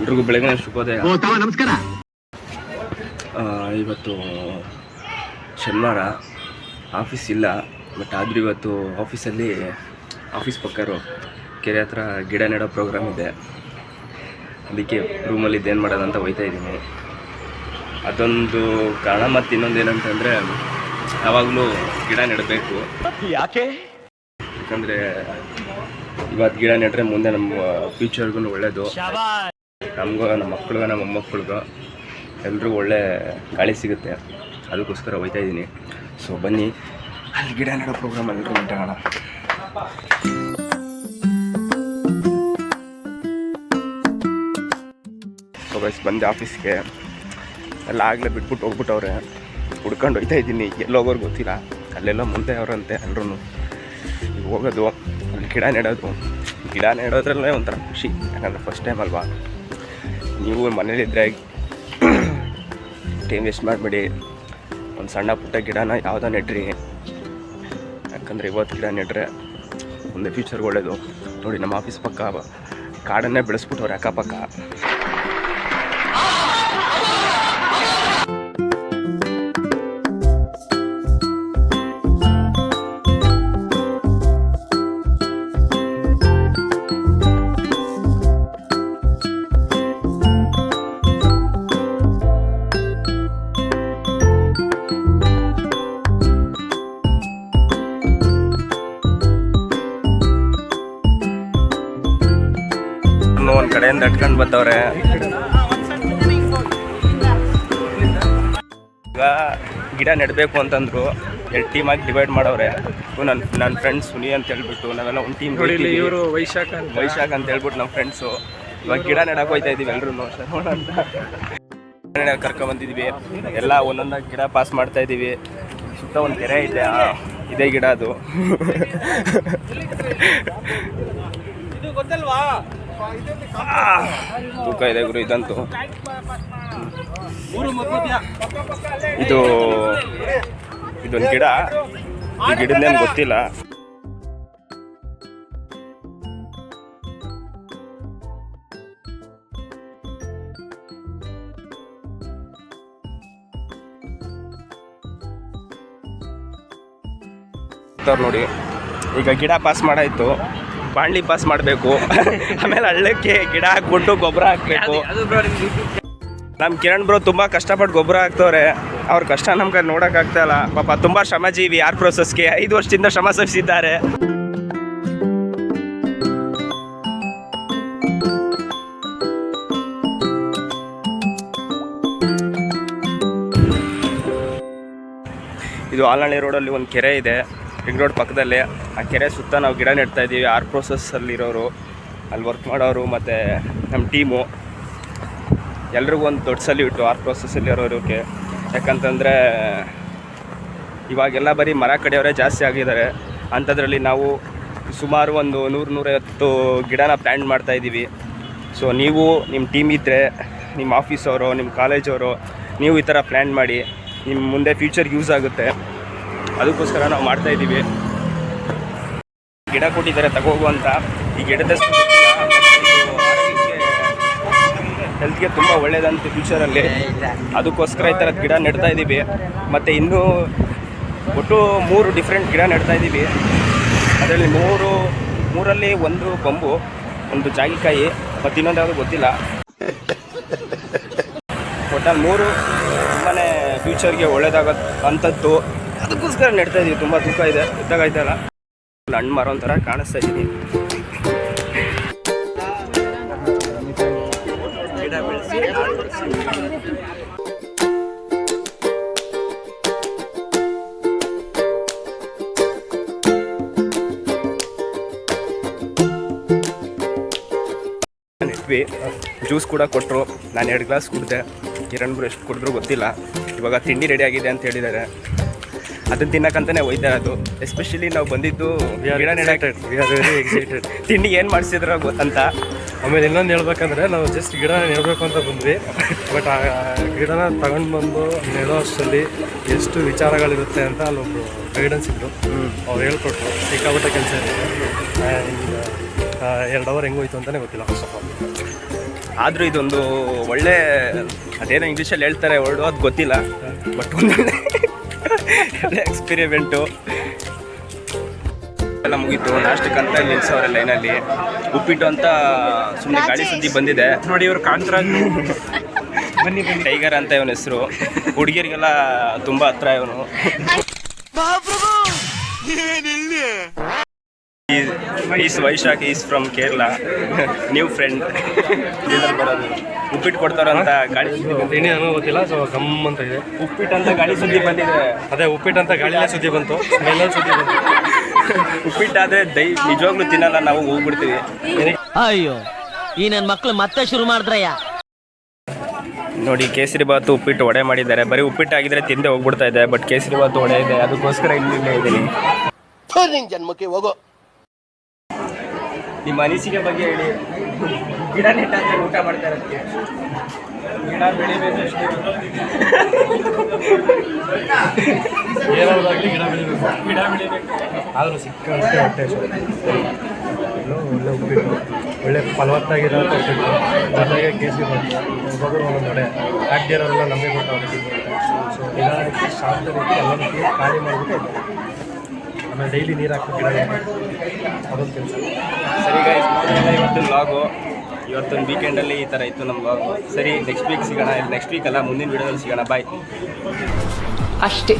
ಎಲ್ರಿಗೂ ಬೆಳಗ್ಗೆ ಶುಭೋದಯ. ನಮಸ್ಕಾರ. ಆ, ಇವತ್ತು ಶನಿವಾರ ಆಫೀಸ್ ಇಲ್ಲ ಬಟ್ ಆದರೂ ಇವತ್ತು ಆಫೀಸಲ್ಲಿ ಆಫೀಸ್ ಪಕ್ಕರು ಕೆರೆ ಹತ್ರ ಗಿಡ ನೆಡೋ ಪ್ರೋಗ್ರಾಮ್ ಇದೆ. ಅದಕ್ಕೆ ರೂಮಲ್ಲಿ ಇದೇನು ಮಾಡೋದು ಅಂತ ಹೋಯ್ತಾ ಇದ್ದೀನಿ. ಅದೊಂದು ಕಾರಣ ಮತ್ತು ಇನ್ನೊಂದು ಏನಂತಂದರೆ ಯಾವಾಗಲೂ ಗಿಡ ನೆಡಬೇಕು. ಯಾಕೆ? ಯಾಕಂದರೆ ಇವತ್ತು ಗಿಡ ನೆಟ್ಟರೆ ಮುಂದೆ ನಮ್ಮ ಫ್ಯೂಚರ್ಗೂ ಒಳ್ಳೆಯದು ನಮಗೂ, ನಮ್ಮ ಮಕ್ಳಿಗೂ, ನಮ್ಮ ಮೊಮ್ಮಕ್ಕಳಿಗೂ ಎಲ್ರಿಗೂ ಒಳ್ಳೆ ಗಾಳಿ ಸಿಗುತ್ತೆ. ಅದಕ್ಕೋಸ್ಕರ ಹೋಯ್ತಾ ಇದ್ದೀನಿ. ಸೊ ಬನ್ನಿ. ಅಲ್ಲಿ ಗಿಡ ನೆಡೋ ಪ್ರೋಗ್ರಾಮ್ ಎಲ್ಲರೂ ಉಂಟಾಗೋಣ ಸೊ ಬಸ್ ಬಂದೆ ಆಫೀಸ್ಗೆ ಎಲ್ಲ ಆಗಲೇ ಬಿಟ್ಬಿಟ್ಟು ಹೋಗ್ಬಿಟ್ಟವ್ರೆ. ಹುಡ್ಕೊಂಡು ಹೋಯ್ತಾ ಇದ್ದೀನಿ. ಎಲ್ಲೋಗೋರು ಗೊತ್ತಿಲ್ಲ. ಅಲ್ಲೆಲ್ಲ ಮುಂದೆ ಅವರಂತೆ ಎಲ್ಲರೂ ಹೋಗೋದು, ಅಲ್ಲಿ ಗಿಡ ನೆಡೋದು. ಗಿಡ ನೆಡೋದ್ರಲ್ಲೇ ಒಂಥರ ಖುಷಿ. ಯಾಕಂದರೆ ಫಸ್ಟ್ ಟೈಮ್ ಅಲ್ವಾ? ನೀವು ಮನೇಲಿದ್ದರೆ ಟೈಮ್ ವೇಸ್ಟ್ ಮಾಡಬೇಡಿ. ಒಂದು ಸಣ್ಣ ಪುಟ್ಟ ಗಿಡನ ಯಾವುದೋ ನೆಟ್ರಿ ಯಾಕಂದರೆ ಇವತ್ತು ಗಿಡ ನೆಟ್ರೆ ಮುಂದೆ ಫ್ಯೂಚರ್ ಒಳ್ಳೆಯದು ನೋಡಿ, ನಮ್ಮ ಆಫೀಸ್ ಪಕ್ಕ ಕಾಡನ್ನೇ ಬೆಳೆಸ್ಬಿಟ್ಟವ್ರೆ ಅಕ್ಕಪಕ್ಕ. ಒಂದು ಕಡೆಯಿಂದ ಅಟ್ಕೊಂಡು ಬರ್ತವ್ರೆ ಈಗ ಗಿಡ ನೆಡಬೇಕು ಅಂತಂದ್ರು ಎರಡು ಟೀಮಾಗಿ ಡಿವೈಡ್ ಮಾಡವ್ರೆ. ನನ್ನ ನನ್ನ ಫ್ರೆಂಡ್ಸ್ ಸುನಿ ಅಂತ ಹೇಳ್ಬಿಟ್ಟು ನಾವೆಲ್ಲ ಒಂದು ಟೀಮ್ ಇವರು ವೈಶಾಖ ಅಂತ. ವೈಶಾಖ್ ಅಂತ ಹೇಳ್ಬಿಟ್ಟು ನಮ್ಮ ಫ್ರೆಂಡ್ಸು ಇವಾಗ ಗಿಡ ನೆಡಕ್ಕೆ ಹೋಯ್ತಾ ಇದೀವಿ ಎಲ್ಲರೂ ನೋಡ ಅಂತ. ಕರ್ಕೊಂಡ್ ಬಂದಿದೀವಿ. ಎಲ್ಲ ಒಂದೊಂದಾಗಿ ಗಿಡ ಪಾಸ್ ಮಾಡ್ತಾ ಇದೀವಿ. ಸುತ್ತ ಒಂದು ಕೆರೆ ಇದೆ ಆ, ಇದೇ ಗಿಡ ಅದು. ಆ, ತೂಕ ಇದೆ ಗುರು ಇದಂತೂ. ಇದು, ಇದೊಂದು ಗಿಡ. ಈ ಗಿಡದೇನು ಗೊತ್ತಿಲ್ಲ. ನೋಡಿ, ಈಗ ಗಿಡ ಪಾಸ್ ಮಾಡಾಯ್ತು. ಬಾಣ್ಲಿ ಪಾಸ್ ಮಾಡಬೇಕು. ಆಮೇಲೆ ಹಳ್ಳಕ್ಕೆ ಗಿಡ ಹಾಕ್ಬಿಟ್ಟು ಗೊಬ್ಬರ ಹಾಕ್ಬೇಕು. ನಮ್ಮ ಕಿರಣ್ ಬ್ರೋ ತುಂಬ ಕಷ್ಟಪಟ್ಟು ಗೊಬ್ಬರ ಹಾಕ್ತವ್ರೆ. ಅವ್ರ ಕಷ್ಟ ನಮ್ಗೆ ನೋಡೋಕ್ಕಾಗ್ತಾಯಿಲ್ಲ ಆಗ್ತಾ ಇಲ್ಲ. ಪಾಪ ತುಂಬ ಶ್ರಮಜೀವಿ ಆರ್ ಪ್ರೋಸೆಸ್ಗೆ ಐದು ವರ್ಷದಿಂದ ಶ್ರಮ ಸಹಿಸಿದ್ದಾರೆ ಇದು ಆಲಹಳ್ಳಿ ರೋಡಲ್ಲಿ ಒಂದು ಕೆರೆ ಇದೆ. ರಿಂಗ್ ರೋಡ್ ಪಕ್ಕದಲ್ಲೇ ಆ ಕೆರೆ ಸುತ್ತ ನಾವು ಗಿಡ ನೆಡ್ತಾ ಇದ್ದೀವಿ. ಆರ್ ಪ್ರೋಸೆಸ್ಸಲ್ಲಿರೋರು ಅಲ್ಲಿ ವರ್ಕ್ ಮಾಡೋರು ಮತ್ತು ನಮ್ಮ ಟೀಮು ಎಲ್ರಿಗೂ ಒಂದು ದೊಡ್ಡ ಸಲ್ಯೂಟು ಆರ್ ಪ್ರೋಸೆಸ್ಸಲ್ಲಿರೋರಿಗೆ ಯಾಕಂತಂದರೆ, ಇವಾಗೆಲ್ಲ ಬರೀ ಮರ ಕಡೆಯವರೇ ಜಾಸ್ತಿ ಆಗಿದ್ದಾರೆ. ಅಂಥದ್ರಲ್ಲಿ ನಾವು ಸುಮಾರು ಒಂದು ನೂರು ನೂರೈವತ್ತು ಗಿಡನ ಮಾಡ್ತಾ ಇದ್ದೀವಿ. ಸೊ ನೀವು ನಿಮ್ಮ ಟೀಮ್ ಇದ್ದರೆ ನಿಮ್ಮ ಆಫೀಸವರು ನಿಮ್ಮ ಕಾಲೇಜವರು ನೀವು ಈ ಥರ ಪ್ಲ್ಯಾನ್ ಮಾಡಿ ನಿಮ್ಮ ಮುಂದೆ ಫ್ಯೂಚರ್ಗೆ ಯೂಸ್ ಆಗುತ್ತೆ. ಅದಕ್ಕೋಸ್ಕರ ನಾವು ಮಾಡ್ತಾ ಇದ್ದೀವಿ. ಗಿಡ ಕೊಟ್ಟಿದ್ದಾರೆ, ತಗೋಗುವಂತ. ಈ ಗಿಡದ ಹೆಲ್ತ್ಗೆ ತುಂಬ ಒಳ್ಳೇದಂತ ಫ್ಯೂಚರಲ್ಲಿ ಅದಕ್ಕೋಸ್ಕರ ಈ ಥರದ ಗಿಡ ನೆಡ್ತಾ ಇದ್ದೀವಿ. ಮತ್ತು ಇನ್ನೂ ಒಟ್ಟು ಮೂರು ಡಿಫ್ರೆಂಟ್ ಗಿಡ ನೆಡ್ತಾ ಇದ್ದೀವಿ. ಅದರಲ್ಲಿ ಮೂರು, ಮೂರಲ್ಲಿ ಒಂದು ಬಂಬು ಒಂದು ಜಾಗಿಕಾಯಿ, ಮತ್ತು ಇನ್ನೊಂದು ಯಾವುದು ಗೊತ್ತಿಲ್ಲ. ಒಟ್ಟಲ್ಲಿ ಮೂರು ತುಂಬಾ ಫ್ಯೂಚರ್ಗೆ ಒಳ್ಳೇದಾಗೋ ಅಂಥದ್ದು ಅದಕ್ಕೋಸ್ಕರ ನೆಡ್ತಾ ಇದೀವಿ. ತುಂಬ ತೂಕ ಇದೆ. ಇದ್ದಾಗೈತಲ್ಲ ಹಣ್ಣು ಮರ ಒಂಥರ ಕಾಣಿಸ್ತಾ ಇದ್ದೀನಿ ನೆಟ್ವಿ ಜ್ಯೂಸ್ ಕೂಡ ಕೊಟ್ಟರು ನಾನು ಎರಡು ಗ್ಲಾಸ್ ಕುಡಿದೆ. ಕಿರಣ್ ಎಷ್ಟು ಕುಡಿದ್ರು ಗೊತ್ತಿಲ್ಲ. ಇವಾಗ ತಿಂಡಿ ರೆಡಿ ಆಗಿದೆ ಅಂತ ಹೇಳಿದ್ದಾರೆ. ಅದನ್ನ ತಿನ್ನಕ್ಕಂತಾನೆ ಹೋಯ್ತಾ ಅದು ಎಸ್ಪೆಷಲಿ ನಾವು ಬಂದಿದ್ದು ಗಿಡ ನೆಡಕ್ಕೆ ವಿ ಆರ್ ವೆರಿ ಎಕ್ಸೈಟೆಡ್ ತಿಂಡಿ ಏನು ಮಾಡಿಸಿದ್ರ ಗೊತ್ತಂತ? ಆಮೇಲೆ ಇನ್ನೊಂದು ಹೇಳ್ಬೇಕಂದ್ರೆ ನಾವು ಜಸ್ಟ್ ಗಿಡ ನೆಡಬೇಕು ಅಂತ ಬಂದ್ವಿ. ಬಟ್ ಆ ಗಿಡನ ತಗೊಂಡು ಬಂದು ನೆಡೋ ಅಷ್ಟರಲ್ಲಿ ಎಷ್ಟು ವಿಚಾರಗಳಿರುತ್ತೆ ಅಂತ ಅಲ್ಲೊಬ್ರು ಗೈಡೆನ್ಸ್ ಇದ್ರು. ಅವ್ರು ಹೇಳ್ಕೊಟ್ರು. ಸಿಕ್ಕಾಪಟ್ಟೆ ಕೆಲಸ ಎರಡು ಅವರ್ ಹೆಂಗೋಯ್ತು ಅಂತಲೇ ಗೊತ್ತಿಲ್ಲ ಫಸ್ಟ್ ಆಫ್ ಆಲ್ ಆದರೂ ಇದೊಂದು ಒಳ್ಳೆ ಅದೇನೋ ಇಂಗ್ಲೀಷಲ್ಲಿ ಹೇಳ್ತಾರೆ ವರ್ಡು ಅದು ಗೊತ್ತಿಲ್ಲ. ಬಟ್ ಒಂದು ಒಳ್ಳೆ ಎಕ್ಸ್ಪೆರಿಮೆಂಟು ಎಲ್ಲ ಮುಗೀತು. ನಾಷ್ಟಕ್ಕಂತ ನಿಲ್ಸವ್ರೆ ಲೈನಲ್ಲಿ. ಉಪ್ಪಿಟ್ಟು ಅಂತ ಸುಮ್ಮನೆ ಗಾಡಿ ಸುದ್ದಿ ಬಂದಿದೆ. ನೋಡಿ ಇವರು ಕಾಂತರ ಬನ್ನಿ ಬನ್ನಿ. ಟೈಗರ್ ಅಂತ ಇವನ ಹೆಸರು. ಹುಡುಗಿರಿಗೆಲ್ಲ ತುಂಬ ಹತ್ರ ಇವನು. Is Vaishakh is from Kerala new friend ಉಪ್ಪಿಟ್ಟು ಕೊಡ್ತಾರಂತ ಗಾಳಿ. ತಿಂಡಿ ನನಗೂ ಗೊತ್ತಿಲ್ಲ ಸೊ ಗಮ್ ಅಂತ ಇದೆ. ಉಪ್ಪಿಟ್ಟು ಅಂತ ಗಾಳಿ ಸುದ್ದಿ ಬಂದಿದೆ. ಅದೇ ಉಪ್ಪಿಟ್ಟು ಅಂತ ಗಾಳಿಲೇ ಸುದ್ದಿ ಬಂತು. ಮೇಲೆ ಸುದ್ದಿ ಬಂತು. ಉಪ್ಪಿಟ್ಟಾದ್ರೆ ದೈ ನಿಜವಾಗ್ಲೂ ತಿನ್ನಲ್ಲ ನಾವು ಹೋಗ್ಬಿಡ್ತೀವಿ. ಅಯ್ಯೋ ಈ ನನ್ನ ಮಕ್ಳು ಮತ್ತೆ ಶುರು ಮಾಡಿದ್ರಯ್ಯ. ನೋಡಿ ಕೇಸರಿ ಬಾತು ಉಪ್ಪಿಟ್ಟು ವಡೆ ಮಾಡಿದ್ದಾರೆ. ಬರೀ ಉಪ್ಪಿಟ್ಟು ಆಗಿದ್ರೆ ತಿಂದೆ ಹೋಗ್ಬಿಡ್ತಾ ಇದೆ ಬಟ್ ಕೇಸರಿ ಬಾತು ವಡೆ ಇದೆ ಅದಕ್ಕೋಸ್ಕರ ಇಲ್ಲಿ ಇದ್ದೀನಿ. ಜನ್ಮಕ್ಕೆ ಹೋಗೋ. ನಿಮ್ಮ ಅನಿಸಿಕೆ ಬಗ್ಗೆ ಹೇಳಿ. ಗಿಡ ನೆಟ್ಟಾದ್ರೆ ಊಟ ಮಾಡ್ತಾ ಇರೋದಕ್ಕೆ ಗಿಡ ಬೆಳಿಬೇಕು ಅಷ್ಟೇ. ಗಿಡ ಬೆಳಿಬೇಕು. ಗಿಡ ಬೆಳಿಬೇಕು. ಆದರೂ ಸಿಕ್ಕಂತೆ ಹೊಟ್ಟೆ ಒಳ್ಳೆ ಉಪ್ಪಿಟ್ಟು ಒಳ್ಳೆ ಫಲವತ್ತಾಗಿರೋ ಉಪ್ಪಿಟ್ಟು. ಜೊತೆಗೆ ಕೇಸಿ ಬಂತು ಒಬ್ಬೊಬ್ಬರು ಒಂದೊಂದು ವಡೆ ನಂಬಿ ನಮಗೆ ಕೊಟ್ಟು ಸೊ ನಿಧಾನಕ್ಕೆ ಶಾಂತ ರೀತಿ ಎಲ್ಲ ರೀತಿ ಖಾಲಿ ಮಾಡಿಬಿಟ್ಟು ಆಮೇಲೆ ಡೈಲಿ ನೀರು ಹಾಕಿ ಗಿಡ ಅದೊಂದು ಕೆಲಸ. ಸರಿ ಇವತ್ತಿನ ಲಾಗು ಇವತ್ತೊಂದು ವೀಕೆಂಡಲ್ಲಿ ಈ ಥರ ಇತ್ತು ನಮ್ಮ ಲಾಗು ಸರಿ ನೆಕ್ಸ್ಟ್ ವೀಕ್ ಸಿಗೋಣ ನೆಕ್ಸ್ಟ್ ವೀಕ್ ಅಲ್ಲ, ಮುಂದಿನ ವೀಡಿಯೋದಲ್ಲಿ ಸಿಗೋಣ ಬಾಯ್ ಅಷ್ಟೇ.